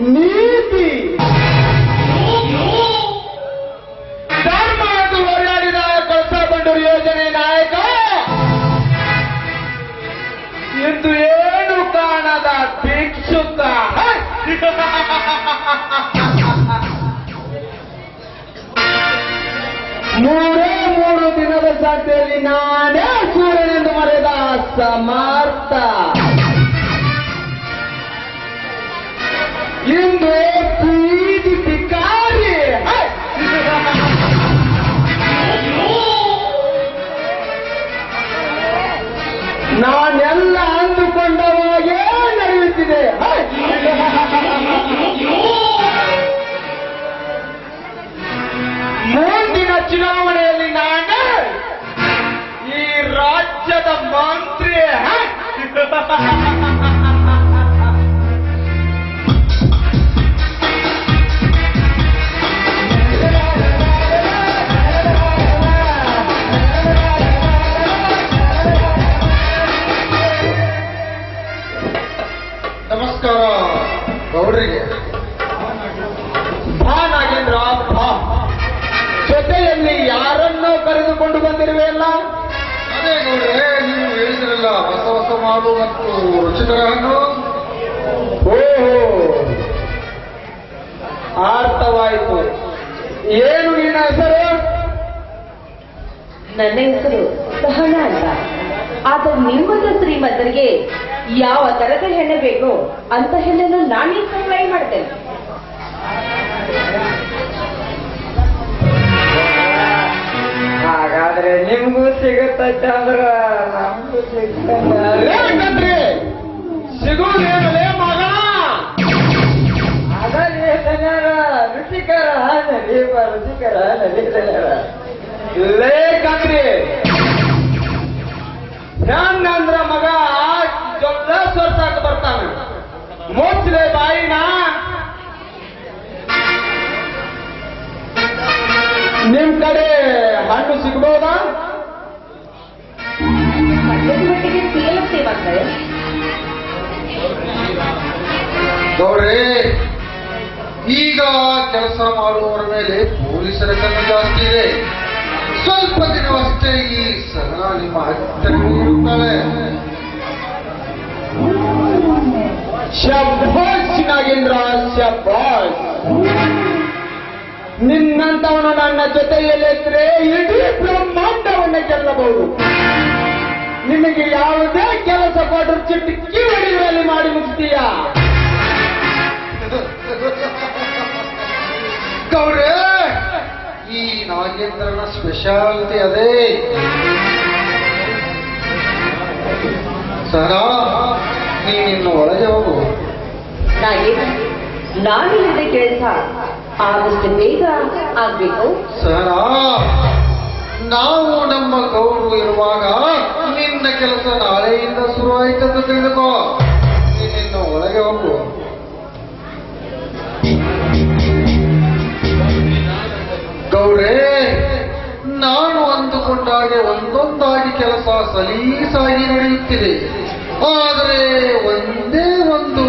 ನೀತಿ. ಧರ್ಮ ಎಂದು ಹೋರಾಡಿದ ಕಳಸ ಬಂಡೂರು ಯೋಜನೆ ನಾಯಕ. ಎಂದು ಏನು ಕಾಣದ ಭಿಕ್ಷುಕ? ಮೂರೇ ಮೂರು ದಿನದ ಸಾಧ್ಯದಲ್ಲಿ ನಾನೇ ಸೂರ್ಯನೆಂದು ಮರೆದ ಸಮರ್ಥ. ಇಂದು ಪ್ರೀತಿ ಭಿಕಾರಿ ನಾನೆಲ್ಲ ಅಂದುಕೊಂಡ ಹಾಗೆ ನಡೆಯುತ್ತಿದೆ? ಮುಂದಿನ ಚುನಾವಣೆಯಲ್ಲಿ ನಾನು ಈ ರಾಜ್ಯದ ಮಂತ್ರಿ ಗೌಡ್ರಿಗೆ ಬಾ ನಾಗೇಂದ್ರ ಭಾ ಜೊತೆಯಲ್ಲಿ ಯಾರನ್ನೋ ಕರೆದುಕೊಂಡು ಬಂದಿರುವೆಯಲ್ಲ ಅದೇ ನೋಡ್ರೆ ನೀವು ಹೇಳಿದ್ರಲ್ಲ ಹೊಸ ಹೊಸ ಮಾಡು ಮತ್ತು ರುಚಿಕರ ಹಣ್ಣು ಓಹೋ. ಅರ್ಥವಾಯಿತು. ಏನು ನಿನ್ನ ಹೆಸರು? ನನ್ನ ಹೆಸರು ಸಹನ ಅಂತ ಆದ್ರೆ ನಿಮ್ಮಂತ ಶ್ರೀಮಂತರಿಗೆ ಯಾವ ತರದ ಹೆಣ್ಣೆ ಬೇಕೋ ಅಂತ ಹೆಣ್ಣನ್ನು ನಾನೇ ಸಪ್ಲೈ ಮಾಡ್ತೇನೆ. ಹಾಗಾದ್ರೆ ನಿಮ್ಗೂ ಸಿಗುತ್ತ ಅಂದ್ರ ನಮಗೂ ಸಿಗ್ತಂದ್ರೆ ಸಿಗುವುದೇನಲೇ ಮಗ? ಅದರಲ್ಲಿ ರುಚಿಕರ ನದೀಪ ರುಚಿಕರ ನದೀಪ ಲೇಕಂದ್ರಿ ಹೆಂಗಂದ್ರ ಮಗ ಜೊಲ್ಲ ಸೊರ್ಸಾಕ ಬರ್ತಾನ. ಮುಚ್ಚಲೆ ಬಾಯಿನ. ನಿಮ್ ಕಡೆ ಹಣ್ಣು ಸಿಗ್ಬೋದಾ? ಮಟ್ಟಿಗೆ ಸಿಗಲತ್ತೇ ಮಾಡ್ತಾರೆ ಗೌಡ್ರೆ ಈಗ ಕೆಲಸ ಮಾಡುವವರ ಮೇಲೆ ಪೊಲೀಸರ ಕಣ್ಣು ಜಾಸ್ತಿ ಇದೆ. ಸ್ವಲ್ಪ ದಿನವಷ್ಟೇ ಈ ಸದನ ನಿಮ್ಮ ಹತ್ತಿರವೂ ಇರುತ್ತಾಳೆ ಶಬ್ಬಾಸ್ ನಾಗೇಂದ್ರ ಶಬ್ಬಾಸ್ ನಿನ್ನಂತವನು ನನ್ನ ಜೊತೆಯಲ್ಲಿದ್ರೆ ಇಡೀ ಬ್ರಹ್ಮಾಂಡವನ್ನ ಗೆಲ್ಲಬಹುದು. ನಿನಗೆ ಯಾವುದೇ ಕೆಲಸ ಕೊಟ್ಟರು ಚಿಟಕಿ ಕಿವಡಿಗಳಲ್ಲಿ ಮಾಡಿ ಮುಗಿಸ್ತೀಯ? ಗೌಡ್ರೆ ಈ ನಾಗೇಂದ್ರನ ಸ್ಪೆಷಾಲಿಟಿ ಅದೇ. ಸರಾ ನೀನಿನ್ನು ಒಳಗೆ ಹೋಗು. ನಾನಿಲ್ಲದೆ ನಾನು ಕೆಲಸ. ಆದಷ್ಟು ಬೇಗ ಆಗ್ಬೇಕು. ಸರಾ ನಾವು ನಮ್ಮ ಗೌರವ ಇರುವಾಗ ನಿನ್ನ ಕೆಲಸ ನಾಳೆಯಿಂದ ಶುರುವಾಯಿತಂತ ತಿಳಿದುಕೋ. ನೀನಿನ್ನು ಒಳಗೆ ಹೋಗು. ಗೌರೇ ನಾನು ಅಂದುಕೊಂಡಾಗೆ ಒಂದೊಂದಾಗಿ ಕೆಲಸ ಸಲೀಸಾಗಿ ನಡೆಯುತ್ತಿದೆ. ಆದರೆ ಒಂದೇ ಒಂದು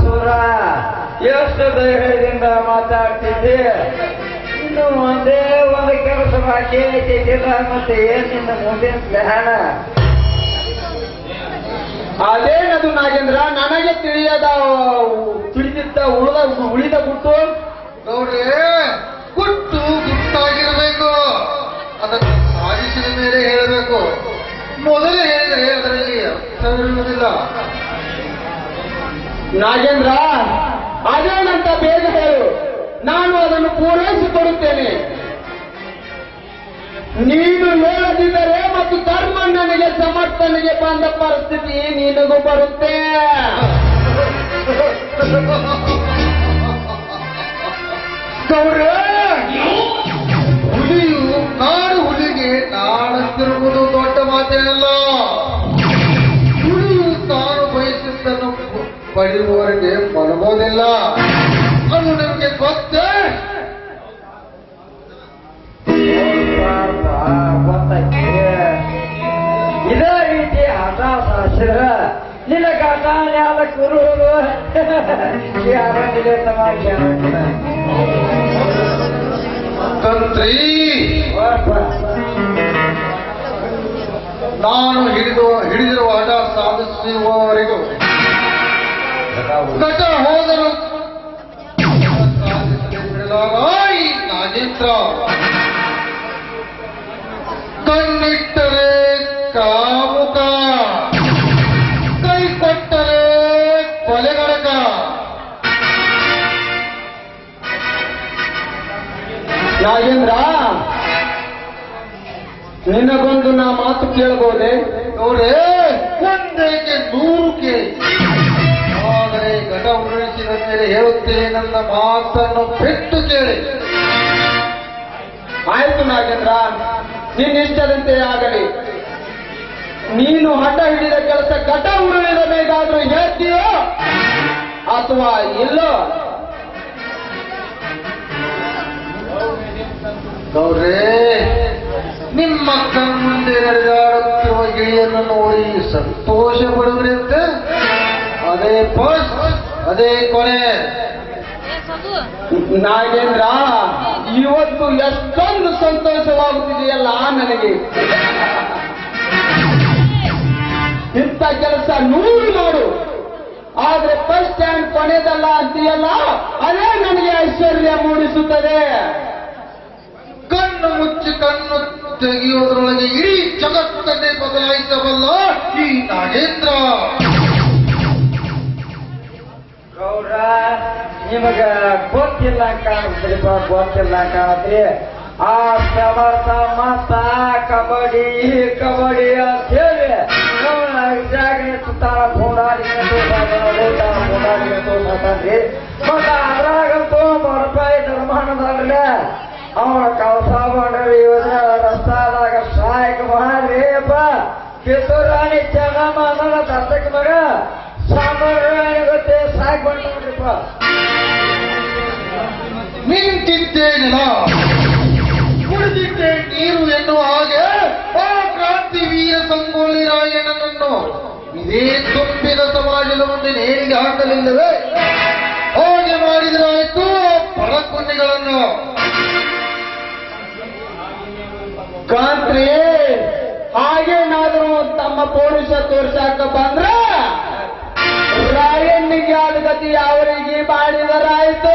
ಸುರ ಎಷ್ಟು ಧೈರ್ಯದಿಂದ ಮಾತಾಡ್ತಿದ್ದೆ? ಇನ್ನು ಒಂದೇ ಒಂದು ಕೆಲಸ ಬಾಕಿ ಮತ್ತೆ ಏನಿಂದ ಮುಂದಿನ ಪ್ಲಾನ? ಅದೇನದು ನಾಗೇಂದ್ರ ನನಗೆ ತಿಳಿಯದ ತಿಳಿದಿದ್ದ ಉಳಿದ ಉಳಿದ ಗುಟ್ಟು? ನೋಡ್ರಿ ಗುಟ್ಟು ಗುಟ್ಟಾಗಿರಬೇಕು. ಅದನ್ನು ಸಾಧಿಸಿದ ಮೇಲೆ ಹೇಳಬೇಕು. ಮೊದಲೇ ಹೇಳಿದ್ರೆ ಅದರಲ್ಲಿ ಅರ್ಥವಿರುವುದಿಲ್ಲ ನಾಗೇಂದ್ರ ಅದೇನಂತ ಬೇಗ ಹೇಳು. ನಾನು ಅದನ್ನು ಪೂರೈಸಿಕೊಡುತ್ತೇನೆ. ನೀನು ಮತ್ತು ಧರ್ಮಣ್ಣನಿಗೆ ಸಮರ್ಥನಿಗೆ ಬಂದ ಪರಿಸ್ಥಿತಿ ನಿನಗೂ ಬರುತ್ತೆ. ಗೌಡ್ರೆ ಹುಲಿಯು ಕಾಡು ಹುಲಿಗೆ ನಾಣಂತಿರುವುದು ದೊಡ್ಡ ಮಾತೇನಲ್ಲ. ಹುಲಿಯು ತಾನು ಬಯಸಿದ್ದನ್ನು ಪಡೆಯುವವರೆಗೆ ಮನಬೋದಿಲ್ಲ ಅದು ನಿಮಗೆ ಗೊತ್ತೇ? ತಮಾಷೆ ತಂತ್ರಿ ನಾನು ಹಿಡಿದು ಹಿಡಿದಿರುವ ಹಠ ಸಾಧಿಸುವವರೆಗೂ ಕಟ ಹೋದರು ನಾಗೇಂದ್ರ ಕಣ್ಣಿಟ್ಟರೆ ಕಾಮುಕ ನಾಗೇಂದ್ರ ನಿನಗೊಂದು ನಾ ಮಾತು ಕೇಳಬಹುದೇ ನೋಡೇ, ಒಂದೇಕೆ ನೂರು ಕೇಳಿ ಆದರೆ ಘಟ ಉರುಳಿಸಿದ ಮೇಲೆ ಹೇಳುತ್ತೇನೆ ನನ್ನ ಮಾತನ್ನು ಬಿಟ್ಟು ಕೇಳಿ. ಆಯ್ತು ನಾಗೇಂದ್ರ, ನಿನ್ನ ಇಷ್ಟದಂತೆ ಆಗಲಿ. ನೀನು ಹಠ ಹಿಡಿದ ಕೆಲಸ ಘಟ ಉರುಳಿದ ಮೇಗಾದ್ರೂ ಹೇಳ್ತೀಯೋ? ಅಥವಾ ಇಲ್ಲೋ? ನೋಡ್ರೇ ನಿಮ್ಮ ಮುಂದೆ ನಡೆದಾಡುತ್ತಿರುವ ಗಿಳಿಯನ್ನು ನೋಡಿ ಸಂತೋಷ ಪಡುವುದಂತೆ ಅದೇ ಫಸ್ಟ್ ಅದೇ ಕೊನೆ ನಾಗೇಂದ್ರ, ಇವತ್ತು ಎಷ್ಟೊಂದು ಸಂತೋಷವಾಗುತ್ತಿದೆಯಲ್ಲ ನನಗೆ. ಇಂಥ ಕೆಲಸ ನೂರು ನೋಡು. ಆದ್ರೆ ಫಸ್ಟ್ ಸ್ಟ್ಯಾಂಡ್ ಕೊನೆದಲ್ಲ ಅಂತೀಯಲ್ಲ, ಅದೇ ನನಗೆ ಐಶ್ವರ್ಯ ಮೂಡಿಸುತ್ತದೆ. ಕಣ್ಣು ಮುಚ್ಚಿ ಕಣ್ಣು ತೆಗೆಯೋದ್ರೊಳಗೆ ಇಡೀ ಜಗತ್ತನ್ನೇ ಬದಲಾಯಿಸಬಲ್ಲ ಈ ನಾಗೇಂದ್ರ. ಗೌರ, ನಿಮಗ ಗೊತ್ತಿಲ್ಲ ಕಾಣಿಸ್ರಿಪ್ಪ ಗೊತ್ತಿಲ್ಲ ಕಾಣತ್ರಿ ಆ ಸಮರ್ಥ ಮಾತಾ ಕಬಡ್ಡಿ ಕಬಡ್ಡಿ ಅಂತ ಹೇಳಿ ಜಾಗನೆ ಸುತ್ತಾರ ಫೋಡಾಡಿಗೆ ಫೋಡಾಡಿಗೆ ತೋರ್ಸತ್ತಾನ್ರಿ ಮತ್ತ ಅದ್ರಾಗಂತೂ ಬರ್ಪಾಯಿ ಧರ್ಮಾನದಲ್ಲ ಅವನ ದತ್ತಕ ಮಗ ಸಾಮಾನ್ಯ ಗೊತ್ತೇ ಸಾಕ್ ನಿಂತಿದ್ದೇನಿಲ್ಲ ಕುಡಿದಿದ್ದೆ ನೀರು ಎನ್ನುವ ಹಾಗೆ ಆ ಕ್ರಾಂತಿ ವೀರ ಸಂಗೊಳ್ಳಿ ರಾಯಣ್ಣನನ್ನು ಇದೇ ತುಂಬಿದ ಸಮಾಜದ ಮುಂದೆ ನೇರಿಗೆ ಹಾಕಲಿಲ್ಲವೇ? ಹಾಗೆ ಮಾಡಿದರಾಯ್ತು ಪಡಕುನ್ನಿಗಳನ್ನು ಕಾಂತ್ರಿ ಹಾಗೇನಾದ್ರೂ ಪೊಲೀಸ ತೋರ್ಸಾಕ ಬಂದ್ರ ರಾಯಣ್ಣಿಗೆ ಆದ ಗತಿ ಅವರಿಗೆ ಮಾಡಿದರಾಯ್ತು?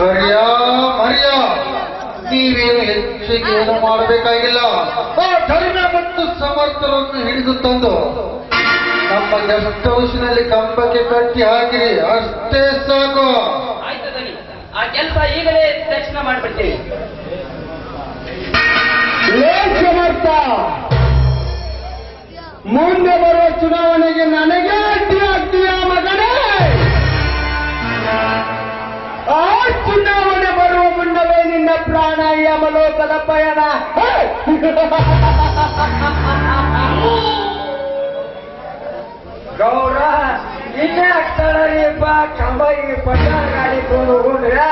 ಕರ್ಯ ಮರ್ಯ ನೀವೇನು ಹೆಚ್ಚಿಗೆ ಏನು ಮಾಡಬೇಕಾಗಿಲ್ಲ. ಆ ಧರ್ಮ ಮತ್ತು ಸಮರ್ಥರನ್ನು ಹಿಡಿದು ತಂದು ನಮ್ಮ ಗೆಸ್ಟ್ ಹೌಸ್ನಲ್ಲಿ ಕಂಬಕ್ಕೆ ಕಟ್ಟಿ ಹಾಕಿರಿ. ಅಷ್ಟೇ ಸಾಕು. ಆ ಕೆಲಸ ಈಗಲೇ ತಕ್ಷಣ ಮಾಡ್ಬಿಡ್ತೀವಿ ಹೇ! ಗೌರ ಇನ್ನೇ ಆಗ್ತಾರೀಪ ಕಂಬಾಗಿ ಪಟ್ಟಾಣ ಗಾಡಿ ಕೊಂಡು ಹೋಗ್ರೆ.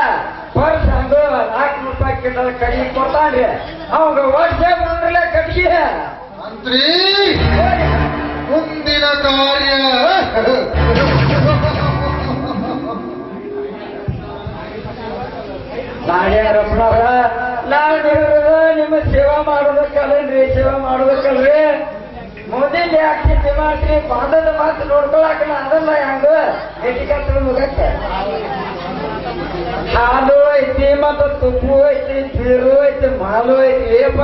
ಪರ್ಸ್ ಹಂಗ ನಾಲ್ಕು ರೂಪಾಯಿ ಕಿಂಟಲ್ ಕಡಿಮೆ ಕೊಡ್ತಾನ್ರಿ ಅವಾಗ ವರ್ಷ ಬಂದ್ರಲ್ಲ ಕಟ್ಟಿಗೆ ಮಂತ್ರಿ ಮುಂದಿನ ಕಾರ್ಯ. ನಾಳೆ ರಮಣವ್ರ ನಾನು ನಿಮ್ಮ ಸೇವಾ ಮಾಡೋದಕ್ಕಲ್ರಿ ಸೇವಾ ಮಾಡೋದಕ್ಕಲ್ರಿ? ಮುಂದಿನ ಯಾಕೆ ಚಿಂತೆ ಮಾಡ್ರಿ ಬಾಂಧದ ಮಾತು ನೋಡ್ಕೊಳಕ ಅದಲ್ಲ ಹೆಂಗ? ಎಟಿಕತ್ರ ಮುಗಕ್ಕೆ ಹಾಲು ಐತಿ ಮತ್ತ ತುಪ್ಪು ಐತಿ ಬೀರು ಐತಿ ಮಾಲು ಐತಿ ಏಪ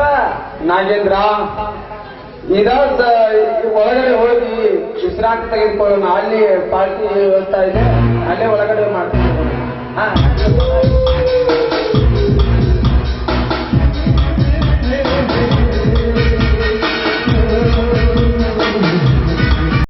ನಾಗೇಂದ್ರ ಈಗ ಒಳಗಡೆ ಹೋಗಿ ವಿಶ್ರಾಂತಿ ತೆಗೆದುಕೊಳ್ಳೋಣ. ಅಲ್ಲಿ ಪಾರ್ಟಿ ವ್ಯವಸ್ಥೆ ಇದೆ. ಅಲ್ಲೇ ಒಳಗಡೆ ಮಾಡ್ತೀವಿ ಹಾ